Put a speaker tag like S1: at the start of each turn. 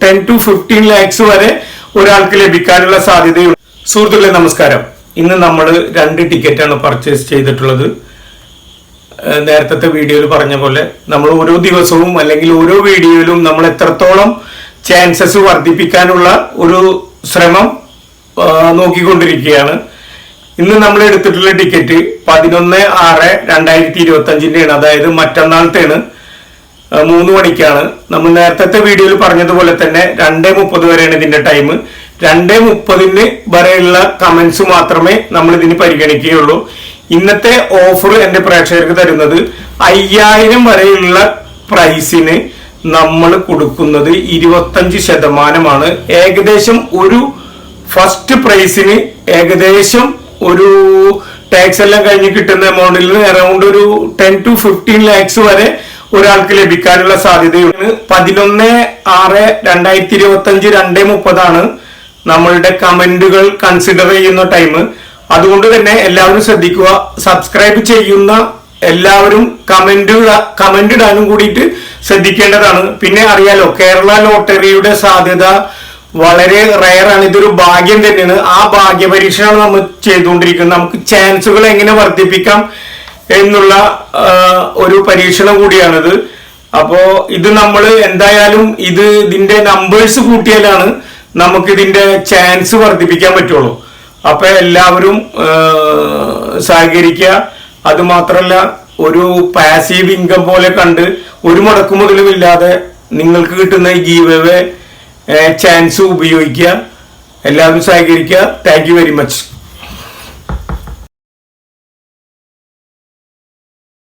S1: Ten to fifteen lakhs വരെ ഒരാൾക്ക് ലഭിക്കാനുള്ള സാധ്യതയുണ്ട്. സുഹൃത്തുക്കളെ നമസ്കാരം. ഇന്ന് നമ്മൾ രണ്ട് ടിക്കറ്റാണ് പർച്ചേസ് ചെയ്തിട്ടുള്ളത്. നേരത്തെ വീഡിയോയിൽ പറഞ്ഞ പോലെ നമ്മൾ ഓരോ ദിവസവും അല്ലെങ്കിൽ ഓരോ വീഡിയോയിലും നമ്മൾ എത്രത്തോളം ചാൻസസ് വർദ്ധിപ്പിക്കാനുള്ള ഒരു ശ്രമം നോക്കിക്കൊണ്ടിരിക്കുകയാണ്. ഇന്ന് നമ്മൾ എടുത്തിട്ടുള്ള ടിക്കറ്റ് പതിനൊന്ന് ആറ് രണ്ടായിരത്തി ഇരുപത്തി അഞ്ചിന്റെയാണ് അതായത് മറ്റന്നാളത്തെയാണ്. മൂന്ന് മണിക്കാണ്. നമ്മൾ നേരത്തെ വീഡിയോയിൽ പറഞ്ഞതുപോലെ തന്നെ രണ്ടേ മുപ്പത് വരെയാണ് ഇതിന്റെ ടൈം രണ്ടേ മുപ്പതിന് വരെയുള്ള കമന്റ്സ് മാത്രമേ നമ്മൾ ഇതിന് പരിഗണിക്കുകയുള്ളൂ. ഇന്നത്തെ ഓഫർ എന്റെ പ്രേക്ഷകർക്ക് തരുന്നത് അയ്യായിരം വരെയുള്ള പ്രൈസിന് നമ്മൾ കൊടുക്കുന്നത് ഇരുപത്തഞ്ച് ശതമാനമാണ്. ഏകദേശം ഒരു ഫസ്റ്റ് പ്രൈസിന് ഏകദേശം ഒരു ടാക്സ് എല്ലാം കഴിഞ്ഞ് കിട്ടുന്ന എമൗണ്ടിൽ നിന്ന് അറൗണ്ട് ഒരു ടെൻ ടു ഫിഫ്റ്റീൻ ലാക്സ് വരെ ഒരാൾക്ക് ലഭിക്കാനുള്ള സാധ്യതയുണ്ട്. പതിനൊന്ന് ആറ് രണ്ടായിരത്തി ഇരുപത്തി അഞ്ച് രണ്ട് മുപ്പതാണ് നമ്മളുടെ കമന്റുകൾ കൺസിഡർ ചെയ്യുന്ന ടൈം അതുകൊണ്ട് തന്നെ എല്ലാവരും ശ്രദ്ധിക്കുക. സബ്സ്ക്രൈബ് ചെയ്യുന്ന എല്ലാവരും കമന്റ് കമന്റ് ഇടാനും കൂടിയിട്ട് ശ്രദ്ധിക്കേണ്ടതാണ്. പിന്നെ അറിയാലോ കേരള ലോട്ടറിയുടെ സാധ്യത വളരെ റയറാണ് ഇതൊരു ഭാഗ്യം തന്നെയാണ്. ആ ഭാഗ്യ പരീക്ഷയാണ് നമ്മൾ ചെയ്തുകൊണ്ടിരിക്കുന്നത്. നമുക്ക് ചാൻസുകൾ എങ്ങനെ വർദ്ധിപ്പിക്കാം? എന്നുള്ള ഒരു പരീക്ഷണം കൂടിയാണിത്. അപ്പോ ഇത് നമ്മൾ എന്തായാലും ഇത് ഇതിന്റെ നമ്പേഴ്സ് കൂട്ടിയാലാണ് നമുക്ക് ഇതിന്റെ ചാൻസ് വർദ്ധിപ്പിക്കാൻ പറ്റുള്ളൂ. അപ്പൊ എല്ലാവരും സഹകരിക്കുക അത് മാത്രല്ല ഒരു പാസീവ് ഇൻകം പോലെ കണ്ട് ഒരു മുടക്കുമുതലും ഇല്ലാതെ നിങ്ങൾക്ക് കിട്ടുന്ന ഈ ഗീവേ ചാൻസ് ഉപയോഗിക്കുക എല്ലാവരും സഹകരിക്കുക താങ്ക് വെരി മച്ച്